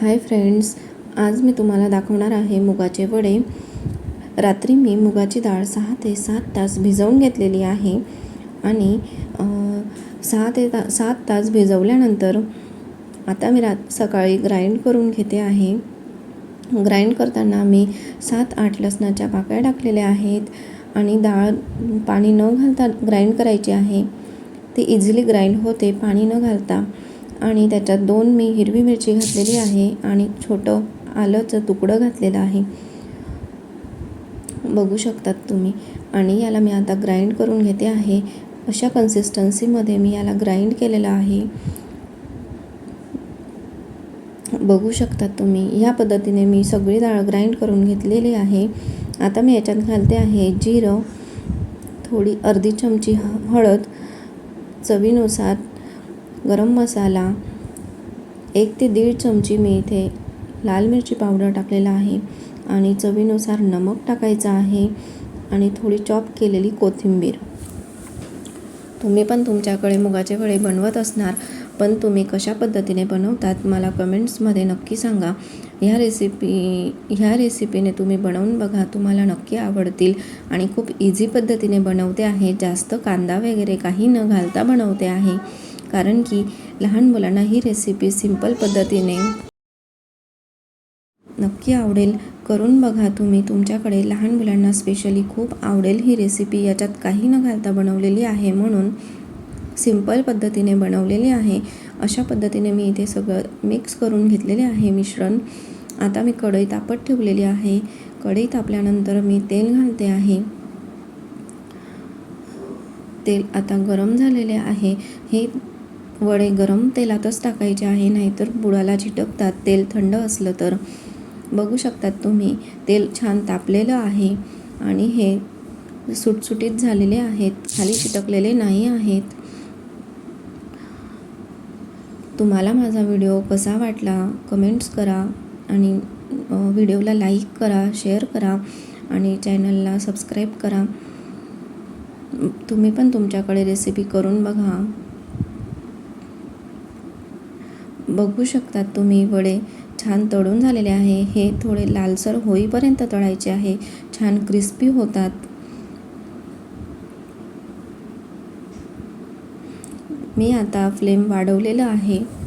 Hi friends आज मी तुम्हाला दाखवणार आहे मुगाचे वडे. रात्री मी मुगाची डाळ सहा ते सात तास भिजवून घेतलेली आहे आणि सहा ते ता सात तास भिजवल्यानंतर आता मी रात सकाळी ग्राइंड करून घेते आहे. ग्राइंड करताना मी सात आठ लसणाच्या पाकळ्या टाकलेल्या आहेत आणि डाळ पाणी न घालता ग्राइंड करायची आहे. ती इझिली ग्राइंड होते पाणी न घालता. आणि त्याच्यात दोन मी हिरवी मिरची घातलेली आहे आणि छोटं आलंचं तुकडं घातलेलं आहे. बघू शकतात तुम्ही. आणि याला मी आता ग्राइंड करून घेते आहे. अशा कन्सिस्टन्सीमध्ये मी याला ग्राइंड केलेलं आहे. बघू शकतात तुम्ही. ह्या पद्धतीने मी सगळी डाळ ग्राइंड करून घेतलेली आहे. आता मी याच्यात घालते आहे जिरं. थोडी अर्धी चमची हळद. चवीनुसार गरम मसाला एक ते दीड चमची मी इथे लाल मिरची पावडर टाकलेला आहे आणि चवीनुसार नमक टाकायचं आहे आणि थोडी चॉप केलेली कोथिंबीर. तुम्ही पण तुमच्याकडे मुगाचे वडे बनवत असणार पण तुम्ही कशा पद्धतीने बनवतात मला कमेंट्समध्ये नक्की सांगा. ह्या रेसिपी ह्या रेसिपीने तुम्ही बनवून बघा तुम्हाला नक्की आवडतील आणि खूप इझी पद्धतीने बनवते आहे जास्त कांदा वगैरे काही न घालता बनवते आहे. कारण की लहान मुलांना ही रेसिपी सिंपल पद्धतीने नक्की आवडेल. करून बघा तुम्ही. तुमच्याकडे लहान मुलांना स्पेशली खूप आवडेल ही रेसिपी याच्यात काही न घालता बनवलेली आहे म्हणून सिंपल पद्धतीने बनवलेली आहे. अशा पद्धतीने मी इथे सगळं मिक्स करून घेतलेले आहे मिश्रण. आता मी कढई तापत ठेवलेली आहे. कढई तापल्यानंतर मी तेल घालते आहे. तेल आता गरम झालेले आहे. हे वडे गरम तेलातच टाकायचे आहे नाहीतर बुडाला चिटकतात. तेल थंड असलं तर. बघू शकतात तुम्ही तेल छान तापलेलं आहे आणि हे सुटसुटीत झालेले आहेत. खाली चिटकलेले नाही आहेत. तुम्हाला माझा व्हिडिओ कसा वाटला कमेंट्स करा आणि व्हिडिओला लाईक करा शेअर करा आणि चॅनलला सबस्क्राईब करा. तुम्ही पण तुमच्याकडे रेसिपी करून बघा. बघू शकतात तुम्ही वडे छान तळून झालेले आहे. हे थोडे लालसर होईपर्यंत तळायचे आहे. छान क्रिस्पी होतात. मी आता फ्लेम वाढवलेलं आहे.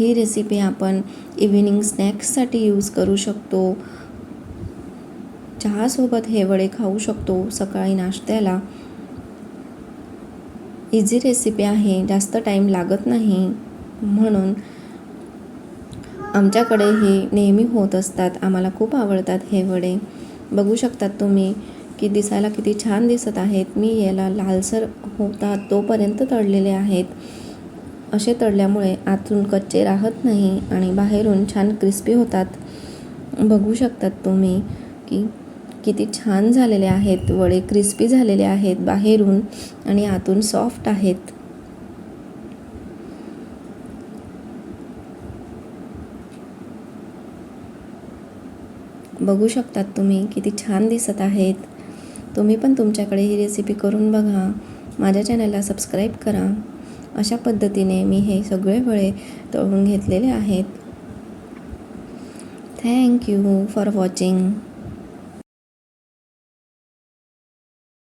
ही रेसिपी आपण इव्हिनिंग स्नॅक्ससाठी यूज करू शकतो. चहासोबत हे वडे खाऊ शकतो सकाळी नाश्त्याला. इझी रेसिपी आहे जास्त टाईम लागत नाही. म्हणून आमच्याकडे हे नेहमी होत असतात आम्हाला खूप आवडतात हे वडे. बघू शकतात तुम्ही की दिसायला किती छान दिसत आहेत. मी याला लालसर होतात तोपर्यंत तळलेले आहेत. असे तळल्यामुळे आतून कच्चे राहत नाही आणि बाहेरून छान क्रिस्पी होतात. बघू शकतात तुम्ही की किती छान झालेले आहेत वडे क्रिस्पी झालेले आहेत बाहेरून आणि आतून सॉफ्ट आहेत. बघू शकतात तुम्ही किती छान दिसत आहेत. तुम्ही पण तुमच्याकडे ही रेसिपी करून बघा. माझ्या चॅनलला सबस्क्राईब करा. अशा पद्धतीने मी हे सगळे फळे तळून घेतलेले आहेत. Thank you for watching